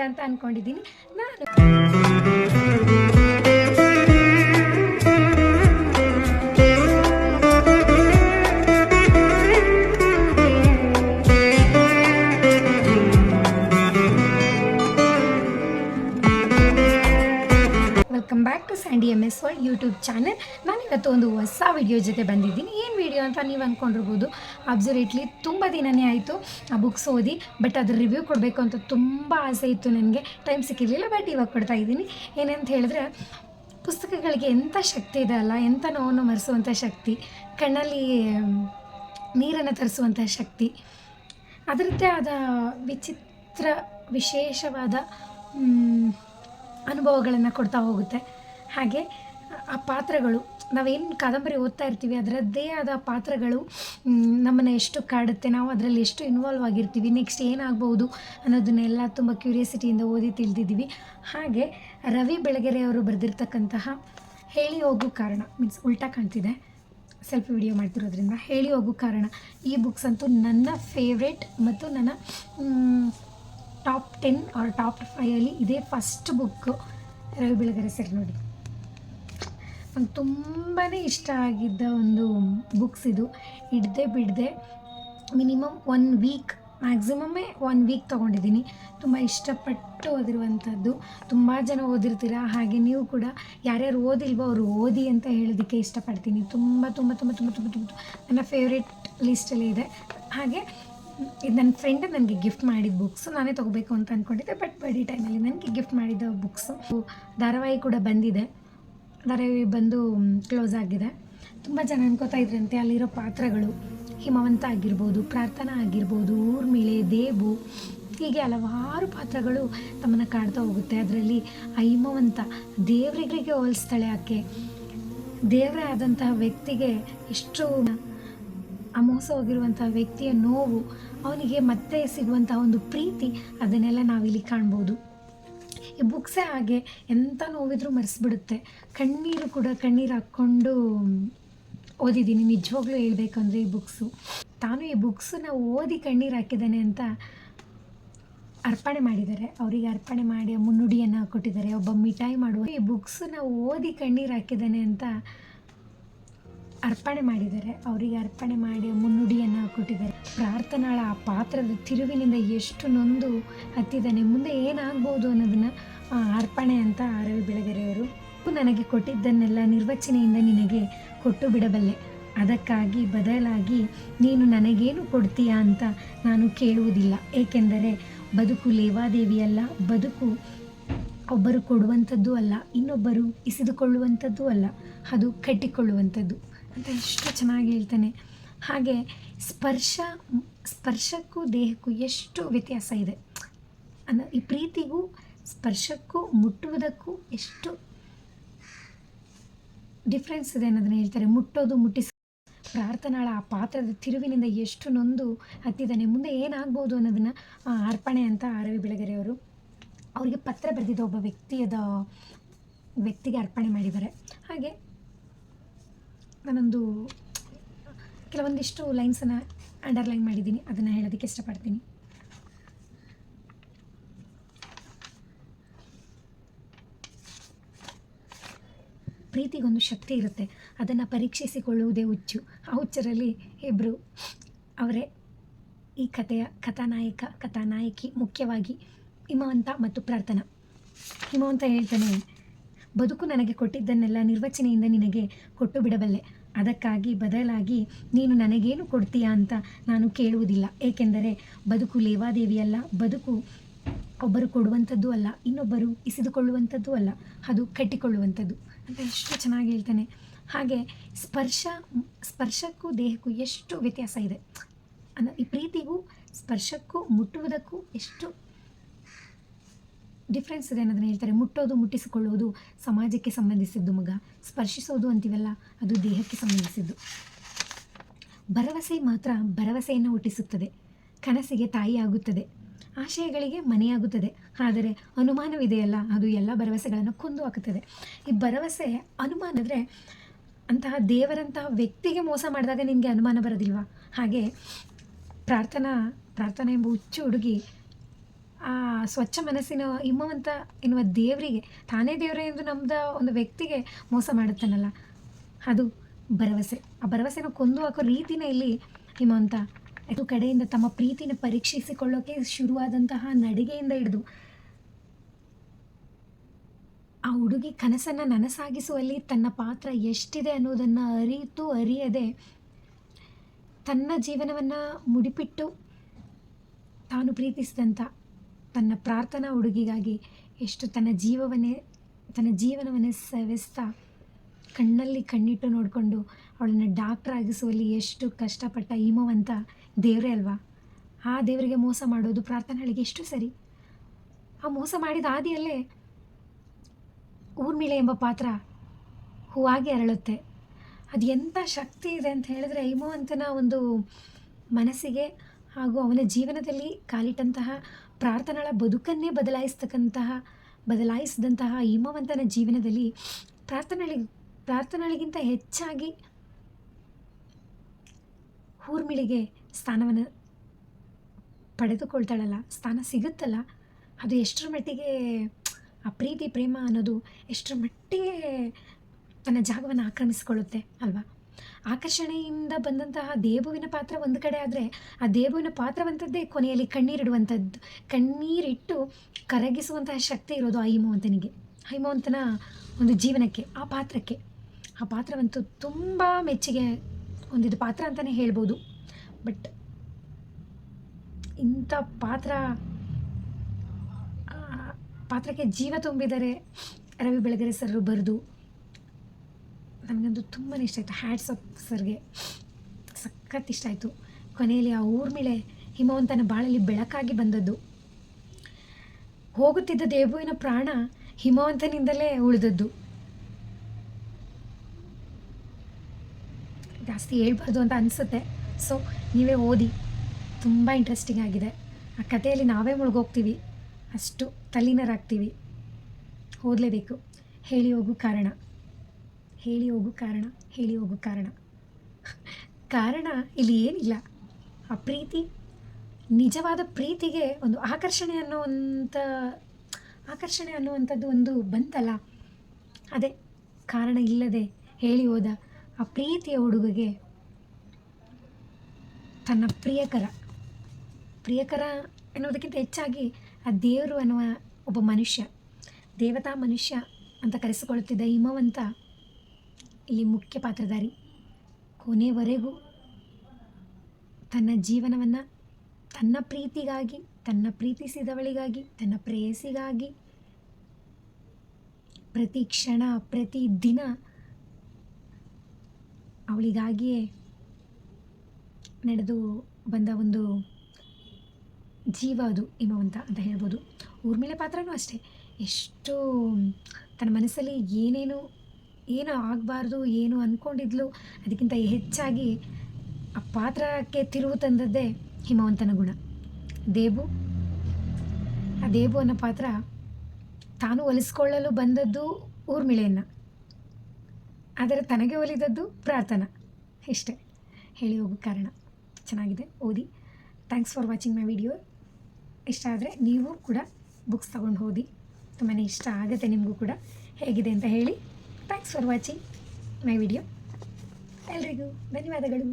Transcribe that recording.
ಅಂತ ಅನ್ಕೊಂಡಿದ್ದೀನಿ. ನಾನು Sandy M S world YouTube channel ನಾನು ಇವತ್ತು ಒಂದು ಹೊಸ ವಿಡಿಯೋ ಜೊತೆ ಬಂದಿದ್ದೀನಿ. ಏನು ವಿಡಿಯೋ ಅಂತ ನೀವು ಅಂದ್ಕೊಂಡಿರ್ಬೋದು ಅಬ್ಸರ್ವೇಟ್ಲಿ ತುಂಬ ದಿನನೇ ಆಯಿತು ಆ ಬುಕ್ಸ್ ಓದಿ ಬಟ್ ಅದ್ರ ರಿವ್ಯೂ ಕೊಡಬೇಕು ಅಂತ ತುಂಬ ಆಸೆ ಇತ್ತು ನನಗೆ. ಟೈಮ್ ಸಿಕ್ಕಿರಲಿಲ್ಲ ಬಟ್ ಇವಾಗ ಕೊಡ್ತಾ ಇದ್ದೀನಿ. ಏನಂತ ಹೇಳಿದ್ರೆ, ಪುಸ್ತಕಗಳಿಗೆ ಎಂಥ ಶಕ್ತಿ ಇದೆ ಅಲ್ಲ ಎಂಥ ನೋವನ್ನು ಮರೆಸುವಂಥ ಶಕ್ತಿ, ಕಣ್ಣಲ್ಲಿ ನೀರನ್ನು ತರಿಸುವಂಥ ಶಕ್ತಿ, ಅದರದ್ದೇ ಆದ ವಿಚಿತ್ರ ವಿಶೇಷವಾದ ಅನುಭವಗಳನ್ನು ಕೊಡ್ತಾ ಹೋಗುತ್ತೆ. ಹಾಗೆ ಆ ಪಾತ್ರಗಳು, ನಾವೇನು ಕಾದಂಬರಿ ಓದ್ತಾ ಇರ್ತೀವಿ, ಅದರದ್ದೇ ಆದ ಪಾತ್ರಗಳು ನಮ್ಮನ್ನು ಎಷ್ಟು ಕಾಡುತ್ತೆ, ನಾವು ಅದರಲ್ಲಿ ಎಷ್ಟು ಇನ್ವಾಲ್ವ್ ಆಗಿರ್ತೀವಿ ನೆಕ್ಸ್ಟ್ ಏನಾಗ್ಬೋದು ಅನ್ನೋದನ್ನೆಲ್ಲ ತುಂಬ ಕ್ಯೂರಿಯಾಸಿಟಿಯಿಂದ ಓದಿ ತಿಳಿದಿದ್ದೀವಿ. ಹಾಗೆ ರವಿ ಬೆಳಗೆರೆ ಅವರು ಬರೆದಿರ್ತಕ್ಕಂತಹ ಹೇಳಿ ಹೋಗು ಕಾರಣ ಮೀನ್ಸ್ ಉಲ್ಟಾ ಕಾಣ್ತಿದೆ ಸೆಲ್ಫಿ ವಿಡಿಯೋ ಮಾಡ್ತಿರೋದ್ರಿಂದ ಹೇಳಿ ಹೋಗು ಕಾರಣ, ಈ ಬುಕ್ಸ್ ಅಂತೂ ನನ್ನ ಫೇವ್ರೆಟ್ ಮತ್ತು ನನ್ನ ಟಾಪ್ ಟೆನ್ ಆರ್ ಟಾಪ್ ಫೈವಲ್ಲಿ ಇದೇ ಫಸ್ಟ್ ಬುಕ್ಕು ರವಿ ಬೆಳಗೆರೆ ಸರಿ ನೋಡಿ ನಂಗೆ ತುಂಬಾ ಇಷ್ಟ ಆಗಿದ್ದ ಒಂದು ಬುಕ್ಸ್ ಇದು. ಹಿಡ್ದೆ ಬಿಡದೆ ಮಿನಿಮಮ್ ಒನ್ ವೀಕ್ ಮ್ಯಾಕ್ಸಿಮಮ್ಮೇ ಒನ್ ವೀಕ್ ತೊಗೊಂಡಿದ್ದೀನಿ. ತುಂಬ ಇಷ್ಟಪಟ್ಟು ಓದಿರುವಂಥದ್ದು. ತುಂಬ ಜನ ಓದಿರ್ತೀರ? ಹಾಗೆ ನೀವು ಕೂಡ ಯಾರ್ಯಾರು ಓದಿಲ್ವೋ ಅವರು ಓದಿ ಅಂತ ಹೇಳೋದಕ್ಕೆ ಇಷ್ಟಪಡ್ತೀನಿ. ತುಂಬ ತುಂಬ ತುಂಬ ತುಂಬ ತುಂಬ ತುಂಬ ನನ್ನ ಫೇವ್ರೆಟ್ ಲಿಸ್ಟಲ್ಲಿ ಇದೆ. ಹಾಗೆ ಇದು ನನ್ನ ಫ್ರೆಂಡ್ ನನಗೆ ಗಿಫ್ಟ್ ಮಾಡಿದ ಬುಕ್ಸ್ ನಾನೇ ತೊಗೋಬೇಕು ಅಂತ ಅಂದ್ಕೊಂಡಿದ್ದೆ ಬಟ್ ಬಡಿ ಟೈಮಲ್ಲಿ ನನಗೆ ಗಿಫ್ಟ್ ಮಾಡಿದ ಬುಕ್ಸು ಧಾರಾವಾಹಿ ಕೂಡ ಬಂದಿದೆ. ಧಾರಾವಾಹಿ ಬಂದು ಕ್ಲೋಸ್ ಆಗಿದೆ. ತುಂಬ ಜನ ಅನ್ಕೋತಾ ಇದ್ರಂತೆ, ಅಲ್ಲಿರೋ ಪಾತ್ರಗಳು. ಹಿಮವಂತ ಆಗಿರ್ಬೋದು, ಪ್ರಾರ್ಥನಾ ಆಗಿರ್ಬೋದು ಊರ್ಮಿಳೆ ದೇಬು ಹೀಗೆ ಹಲವಾರು ಪಾತ್ರಗಳು ತಮ್ಮನ್ನು ಕಾಡ್ತಾ ಹೋಗುತ್ತೆ. ಅದರಲ್ಲಿ ಆ ಹಿಮವಂತ ದೇವರಿಗೆ ಹೋಲಿಸ್ತಾಳೆ ಆಕೆ. ದೇವರೇ ಆದಂತಹ ವ್ಯಕ್ತಿಗೆ ಎಷ್ಟು ಆ ಮೋಸ ಹೋಗಿರುವಂತಹ ವ್ಯಕ್ತಿಯ ನೋವು, ಅವನಿಗೆ ಮತ್ತೆ ಸಿಗುವಂತಹ ಒಂದು ಪ್ರೀತಿ, ಅದನ್ನೆಲ್ಲ ನಾವಿಲ್ಲಿ ಕಾಣ್ಬೋದು. ಈ ಬುಕ್ಸೇ ಹಾಗೆ ಎಂಥ ನೋವಿದ್ರೂ ಮರೆಸ್ಬಿಡುತ್ತೆ. ಕಣ್ಣೀರು ಕೂಡ ಕಣ್ಣೀರು ಹಾಕ್ಕೊಂಡು ಓದಿದ್ದೀನಿ. ನಿಜವಾಗ್ಲೂ ಹೇಳ್ಬೇಕಂದ್ರೆ ಈ ಬುಕ್ಸು ತಾನು ಈ ಬುಕ್ಸನ್ನ ಓದಿ ಕಣ್ಣೀರು ಹಾಕಿದ್ದಾನೆ ಅಂತ ಅರ್ಪಣೆ ಮಾಡಿದ್ದಾರೆ. ಅವರಿಗೆ ಅರ್ಪಣೆ ಮಾಡಿ, ಮುನ್ನುಡಿಯನ್ನು ಕೊಟ್ಟಿದ್ದಾರೆ. ಒಬ್ಬ ಮಿಠಾಯಿ ಮಾಡುವ ಈ ಬುಕ್ಸನ್ನ ಓದಿ ಕಣ್ಣೀರು ಹಾಕಿದ್ದಾನೆ ಅಂತ ಅರ್ಪಣೆ ಮಾಡಿದ್ದಾರೆ. ಅವರಿಗೆ ಅರ್ಪಣೆ ಮಾಡಿ ಮುನ್ನುಡಿಯನ್ನು ಕೊಟ್ಟಿದ್ದಾರೆ. ಪ್ರಾರ್ಥನಾಳ ಆ ಪಾತ್ರದ ತಿರುವಿನಿಂದ ಎಷ್ಟು ನೊಂದು ಹತ್ತಿದ್ದಾನೆ, ಮುಂದೆ ಏನಾಗ್ಬೋದು ಅನ್ನೋದನ್ನು ಅರ್ಪಣೆ ಅಂತ ರವಿ ಬೆಳಗೆರೆಯವರು ನನಗೆ ಕೊಟ್ಟಿದ್ದನ್ನೆಲ್ಲ ನಿರ್ವಚನೆಯಿಂದ ನಿನಗೆ ಕೊಟ್ಟು ಬಿಡಬಲ್ಲೆ. ಅದಕ್ಕಾಗಿ ಬದಲಾಗಿ ನೀನು ನನಗೇನು ಕೊಡ್ತೀಯಾ ಅಂತ ನಾನು ಕೇಳುವುದಿಲ್ಲ. ಏಕೆಂದರೆ ಬದುಕು ಲೇವಾದೇವಿಯಲ್ಲ ಬದುಕು ಒಬ್ಬರು ಕೊಡುವಂಥದ್ದು ಅಲ್ಲ, ಇನ್ನೊಬ್ಬರು ಇಸಿದುಕೊಳ್ಳುವಂಥದ್ದು ಅಲ್ಲ, ಅದು ಕಟ್ಟಿಕೊಳ್ಳುವಂಥದ್ದು. ಅಂತ ಎಷ್ಟು ಚೆನ್ನಾಗಿ ಹೇಳ್ತಾನೆ. ಹಾಗೆ ಸ್ಪರ್ಶ, ಸ್ಪರ್ಶಕ್ಕೂ ದೇಹಕ್ಕೂ ಎಷ್ಟು ವ್ಯತ್ಯಾಸ ಇದೆ. ಅನ್ನ ಈ ಪ್ರೀತಿಗೂ, ಸ್ಪರ್ಶಕ್ಕೂ, ಮುಟ್ಟುವುದಕ್ಕೂ ಎಷ್ಟು ಡಿಫ್ರೆನ್ಸ್ ಇದೆ ಅನ್ನೋದನ್ನ ಹೇಳ್ತಾರೆ. ಮುಟ್ಟೋದು ಮುಟ್ಟಿಸ ಪ್ರಾರ್ಥನಾಳ, ಆ ಪಾತ್ರದ ತಿರುವಿನಿಂದ ಎಷ್ಟು ನೊಂದು ಹತ್ತಿದ್ದಾನೆ, ಮುಂದೆ ಏನಾಗ್ಬೋದು ಅನ್ನೋದನ್ನು ಅರ್ಪಣೆ ಅಂತ ಆರವಿ ಬೆಳಗೆರೆ ಅವರು ಅವರಿಗೆ ಪತ್ರ ಬರೆದಿದ್ದ ಒಬ್ಬ ವ್ಯಕ್ತಿಯದ ವ್ಯಕ್ತಿಗೆ ಅರ್ಪಣೆ ಮಾಡಿದ್ದಾರೆ. ಹಾಗೆ ನಾನೊಂದು ಕೆಲವೊಂದಿಷ್ಟು ಲೈನ್ಸನ್ನು ಅಂಡರ್ಲೈನ್ ಮಾಡಿದ್ದೀನಿ. ಅದನ್ನು ಹೇಳೋದಕ್ಕೆ ಇಷ್ಟಪಡ್ತೀನಿ. ಪ್ರೀತಿಗೊಂದು ಶಕ್ತಿ ಇರುತ್ತೆ. ಅದನ್ನು ಪರೀಕ್ಷಿಸಿಕೊಳ್ಳುವುದೇ ಹುಚ್ಚು. ಆ ಹುಚ್ಚರಲ್ಲಿ ಇಬ್ಬರು ಅವರೇ ಈ ಕಥೆಯ ಕಥಾನಾಯಕ, ಕಥಾನಾಯಕಿ, ಮುಖ್ಯವಾಗಿ ಹಿಮವಂತ ಮತ್ತು ಪ್ರಾರ್ಥನಾ. ಹಿಮವಂತ ಹೇಳ್ತಾನೆ, ಬದುಕು ನನಗೆ ಕೊಟ್ಟಿದ್ದನ್ನೆಲ್ಲ ನಿರ್ವಚನೆಯಿಂದ ನಿನಗೆ ಕೊಟ್ಟು ಬಿಡಬಲ್ಲೆ. ಅದಕ್ಕಾಗಿ ಬದಲಾಗಿ ನೀನು ನನಗೇನು ಕೊಡ್ತೀಯಾ ಅಂತ ನಾನು ಕೇಳುವುದಿಲ್ಲ. ಏಕೆಂದರೆ ಬದುಕು ಲೇವಾದೇವಿಯಲ್ಲ, ಬದುಕು ಒಬ್ಬರು ಕೊಡುವಂಥದ್ದು ಅಲ್ಲ, ಇನ್ನೊಬ್ಬರು ಇಸಿದುಕೊಳ್ಳುವಂಥದ್ದು ಅಲ್ಲ, ಅದು ಕಟ್ಟಿಕೊಳ್ಳುವಂಥದ್ದು. ಅಂತ ಎಷ್ಟು ಚೆನ್ನಾಗಿ ಹೇಳ್ತಾನೆ. ಹಾಗೆ ಸ್ಪರ್ಶ, ಸ್ಪರ್ಶಕ್ಕೂ ದೇಹಕ್ಕೂ ಎಷ್ಟು ವ್ಯತ್ಯಾಸ ಇದೆ. ಅಂದರೆ ಈ ಪ್ರೀತಿಗೂ, ಸ್ಪರ್ಶಕ್ಕೂ, ಮುಟ್ಟುವುದಕ್ಕೂ ಎಷ್ಟು ಡಿಫ್ರೆನ್ಸ್ ಇದೆ ಅನ್ನೋದನ್ನ ಹೇಳ್ತಾರೆ. ಮುಟ್ಟೋದು, ಮುಟ್ಟಿಸಿಕೊಳ್ಳೋದು ಸಮಾಜಕ್ಕೆ ಸಂಬಂಧಿಸಿದ್ದು ಮಗ. ಸ್ಪರ್ಶಿಸೋದು ಅಂತೀವಲ್ಲ, ಅದು ದೇಹಕ್ಕೆ ಸಂಬಂಧಿಸಿದ್ದು. ಭರವಸೆ ಮಾತ್ರ ಭರವಸೆಯನ್ನು ಹುಟ್ಟಿಸುತ್ತದೆ. ಕನಸಿಗೆ ತಾಯಿಯಾಗುತ್ತದೆ. ಆಶಯಗಳಿಗೆ ಮನೆಯಾಗುತ್ತದೆ. ಆದರೆ ಅನುಮಾನವಿದೆಯಲ್ಲ, ಅದು ಎಲ್ಲ ಭರವಸೆಗಳನ್ನು ಕೊಂದು ಹಾಕುತ್ತದೆ. ಈ ಭರವಸೆ ಅನುಮಾನ ಅಂದರೆ ಅಂತಹ ದೇವರಂತಹ ವ್ಯಕ್ತಿಗೆ ಮೋಸ ಮಾಡಿದಾಗ ನಿಮಗೆ ಅನುಮಾನ ಬರೋದಿಲ್ವಾ? ಹಾಗೆ ಪ್ರಾರ್ಥನಾ, ಪ್ರಾರ್ಥನೆ ಎಂಬ ಹುಚ್ಚು ಹುಡುಗಿ ಆ ಸ್ವಚ್ಛ ಮನಸ್ಸಿನ ಹಿಮವಂತ ಎನ್ನುವ ದೇವರಿಗೆ, ತಾನೇ ದೇವರೇ ಎಂದು ನಮ್ಮದ ಒಂದು ವ್ಯಕ್ತಿಗೆ ಮೋಸ ಮಾಡುತ್ತಾನಲ್ಲ, ಅದು ಭರವಸೆ. ಆ ಭರವಸೆನ ಕೊಂದು ಹಾಕೋ ರೀತಿನೇ ಇಲ್ಲಿ ಹಿಮವಂತ ಇದು ಕಡೆಯಿಂದ ತಮ್ಮ ಪ್ರೀತಿನ ಪರೀಕ್ಷಿಸಿಕೊಳ್ಳೋಕೆ ಶುರುವಾದಂತಹ ನಡಿಗೆಯಿಂದ ಹಿಡಿದು, ಆ ಹುಡುಗಿ ಕನಸನ್ನು ನನಸಾಗಿಸುವಲ್ಲಿ ತನ್ನ ಪಾತ್ರ ಎಷ್ಟಿದೆ ಅನ್ನೋದನ್ನು ಅರಿತು ಅರಿಯದೆ ತನ್ನ ಜೀವನವನ್ನು ಮುಡಿಪಿಟ್ಟು ತಾನು ಪ್ರೀತಿಸಿದಂಥ ತನ್ನ ಪ್ರಾರ್ಥನಾ ಹುಡುಗಿಗಾಗಿ ಎಷ್ಟು ತನ್ನ ಜೀವವನ್ನೇ, ತನ್ನ ಜೀವನವನ್ನೇ ಸವೆಸ್ತಾ ಕಣ್ಣಲ್ಲಿ ಕಣ್ಣಿಟ್ಟು ನೋಡಿಕೊಂಡು ಅವಳನ್ನು ಡಾಕ್ಟರ್ ಆಗಿಸುವಲ್ಲಿ ಎಷ್ಟು ಕಷ್ಟಪಟ್ಟ ಹಿಮವಂತ ದೇವರೇ ಅಲ್ವಾ? ಆ ದೇವರಿಗೆ ಮೋಸ ಮಾಡೋದು ಪ್ರಾರ್ಥನೆಗಳಿಗೆ ಎಷ್ಟು ಸರಿ? ಆ ಮೋಸ ಮಾಡಿದ ಆದಿಯಲ್ಲೇ ಊರ್ಮಿಳೆ ಎಂಬ ಪಾತ್ರ ಹೂವಾಗಿ ಅರಳುತ್ತೆ. ಅದು ಎಂಥ ಶಕ್ತಿ ಇದೆ ಅಂತ ಹೇಳಿದ್ರೆ ಹಿಮವಂತನ ಒಂದು ಮನಸ್ಸಿಗೆ ಹಾಗೂ ಅವನ ಜೀವನದಲ್ಲಿ ಕಾಲಿಟ್ಟಂತಹ ಪ್ರಾರ್ಥನೆಗಳ ಬದುಕನ್ನೇ ಬದಲಾಯಿಸ್ತಕ್ಕಂತಹ, ಬದಲಾಯಿಸಿದಂತಹ ಹಿಮವಂತನ ಜೀವನದಲ್ಲಿ ಪ್ರಾರ್ಥನೆಗಳಿಗೆ ಪ್ರಾರ್ಥನೆಗಳಿಗಿಂತ ಹೆಚ್ಚಾಗಿ ಊರ್ಮಿಳಿಗೆ ಸ್ಥಾನವನ್ನು ಪಡೆದುಕೊಳ್ತಾಳಲ್ಲ, ಸ್ಥಾನ ಸಿಗುತ್ತಲ್ಲ. ಅದು ಎಷ್ಟರ ಮಟ್ಟಿಗೆ ಆ ಪ್ರೀತಿ, ಪ್ರೇಮ ಅನ್ನೋದು ಎಷ್ಟರ ಮಟ್ಟಿಗೆ ತನ್ನ ಜಾಗವನ್ನು ಆಕ್ರಮಿಸಿಕೊಳ್ಳುತ್ತೆ ಅಲ್ವಾ? ಆಕರ್ಷಣೆಯಿಂದ ಬಂದಂತಹ ದೇಬುವಿನ ಪಾತ್ರ ಒಂದು ಕಡೆ ಆದರೆ ಆ ದೇಬುವಿನ ಪಾತ್ರವಂಥದ್ದೇ ಕೊನೆಯಲ್ಲಿ ಕಣ್ಣೀರಿಡುವಂಥದ್ದು ಕಣ್ಣೀರಿಟ್ಟು ಕರಗಿಸುವಂತಹ ಶಕ್ತಿ ಇರೋದು ಆ ಹಿಮವಂತನಿಗೆ. ಹಿಮವಂತನ ಒಂದು ಜೀವನಕ್ಕೆ, ಆ ಪಾತ್ರಕ್ಕೆ. ಆ ಪಾತ್ರವಂತೂ ತುಂಬ ಮೆಚ್ಚುಗೆ ಹೊಂದಿದ ಪಾತ್ರ ಅಂತಲೇ ಹೇಳ್ಬೋದು. ಬಟ್ ಇಂಥ ಪಾತ್ರ ಪಾತ್ರಕ್ಕೆ ಜೀವ ತುಂಬಿದರೆ ರವಿ ಬೆಳಗೆರೆ ಸರ್ ಬರೆದು ನನಗಂತೂ ತುಂಬಾ ಇಷ್ಟ ಆಯಿತು. ಹ್ಯಾಟ್ಸ್ ಅಪ್ ಸರ್ಗೆ ಸಖತ್ ಇಷ್ಟ ಆಯಿತು. ಕೊನೆಯಲ್ಲಿ ಆ ಊರ್ಮಿಳೆ ಹಿಮವಂತನ ಬಾಳಲ್ಲಿ ಬೆಳಕಾಗಿ ಬಂದದ್ದು. ಹೋಗುತ್ತಿದ್ದ ದೇಬುವಿನ ಪ್ರಾಣ ಹಿಮವಂತನಿಂದಲೇ ಉಳಿದದ್ದು. ಜಾಸ್ತಿ ಹೇಳ್ಬಾರ್ದು ಅಂತ ಅನಿಸುತ್ತೆ. ಸೊ ನೀವೇ ಓದಿ. ತುಂಬ ಇಂಟ್ರೆಸ್ಟಿಂಗ್ ಆಗಿದೆ. ಆ ಕಥೆಯಲ್ಲಿ ನಾವೇ ಮುಳುಗೋಗ್ತೀವಿ. ಅಷ್ಟು ತಲ್ಲಿನರಾಗ್ತೀವಿ. ಓದಲೇಬೇಕು. ಹೇಳಿ ಹೋಗು ಕಾರಣ. ಹೇಳಿ ಹೋಗು ಕಾರಣ, ಹೇಳಿ ಹೋಗು ಕಾರಣ. ಕಾರಣ ಇಲ್ಲಿ ಏನಿಲ್ಲ. ಆ ಪ್ರೀತಿ, ನಿಜವಾದ ಪ್ರೀತಿಗೆ ಒಂದು ಆಕರ್ಷಣೆ ಅನ್ನುವಂಥ ಆಕರ್ಷಣೆ ಅನ್ನುವಂಥದ್ದು ಒಂದು ಬಂತಲ್ಲ. ಅದೇ, ಕಾರಣ ಇಲ್ಲದೆ ಹೇಳಿ ಹೋದ ಆ ಪ್ರೀತಿಯ ಹುಡುಗಗೆ ತನ್ನ ಪ್ರಿಯಕರ. ಪ್ರಿಯಕರ ಎನ್ನುವುದಕ್ಕಿಂತ ಹೆಚ್ಚಾಗಿ ಆ ದೇವರು ಅನ್ನುವ ಒಬ್ಬ ಮನುಷ್ಯ. ದೇವತಾ ಮನುಷ್ಯ ಅಂತ ಕರೆಸಿಕೊಳ್ಳುತ್ತಿದ್ದ ಹಿಮವಂತ ಇಲ್ಲಿ ಮುಖ್ಯ ಪಾತ್ರಧಾರಿ. ಕೊನೆವರೆಗೂ ತನ್ನ ಜೀವನವನ್ನು ತನ್ನ ಪ್ರೀತಿಗಾಗಿ, ತನ್ನ ಪ್ರೀತಿಸಿದವಳಿಗಾಗಿ, ತನ್ನ ಪ್ರೇಯಸಿಗಾಗಿ ಪ್ರತಿ ಕ್ಷಣ, ಪ್ರತಿ ದಿನ ಅವಳಿಗಾಗಿಯೇ ನಡೆದು ಬಂದ ಒಂದು ಜೀವ ಅದು ಹಿಮವಂತ ಅಂತ ಹೇಳ್ಬೋದು. ಊರ್ಮಿಳೆ ಪಾತ್ರನೂ ಅಷ್ಟೇ. ಎಷ್ಟು ತನ್ನ ಮನಸ್ಸಲ್ಲಿ ಏನೇನು ಏನು ಆಗಬಾರ್ದು, ಏನು ಅಂದ್ಕೊಂಡಿದ್ಲು ಅದಕ್ಕಿಂತ ಹೆಚ್ಚಾಗಿ ಆ ಪಾತ್ರಕ್ಕೆ ತಿರುವು ತಂದದ್ದೇ ಹಿಮವಂತನ ಗುಣ. ದೇಬು, ಆ ದೇಬು ಅನ್ನೋ ಪಾತ್ರ ತಾನು ಒಲಿಸ್ಕೊಳ್ಳಲು ಬಂದದ್ದು ಊರ್ಮಿಳೆಯನ್ನು. ಆದರೆ ತನಗೆ ಒಲಿದದ್ದು ಪ್ರಾರ್ಥನಾ. ಇಷ್ಟೇ. ಹೇಳಿ ಹೋಗೋ ಕಾರಣ. ಚೆನ್ನಾಗಿದೆ, ಓದಿ. Thanks for watching my video ಇಷ್ಟ ಆದರೆ ನೀವು ಕೂಡ ಬುಕ್ಸ್ ತಗೊಂಡು ಓದಿ ತುಂಬಾ ಇಷ್ಟ ಆಗುತ್ತೆ ನಿಮಗೂ ಕೂಡ. ಹೇಗಿದೆ ಅಂತ ಹೇಳಿ. Thanks for watching my video ಎಲ್ರಿಗೂ ಧನ್ಯವಾದಗಳು.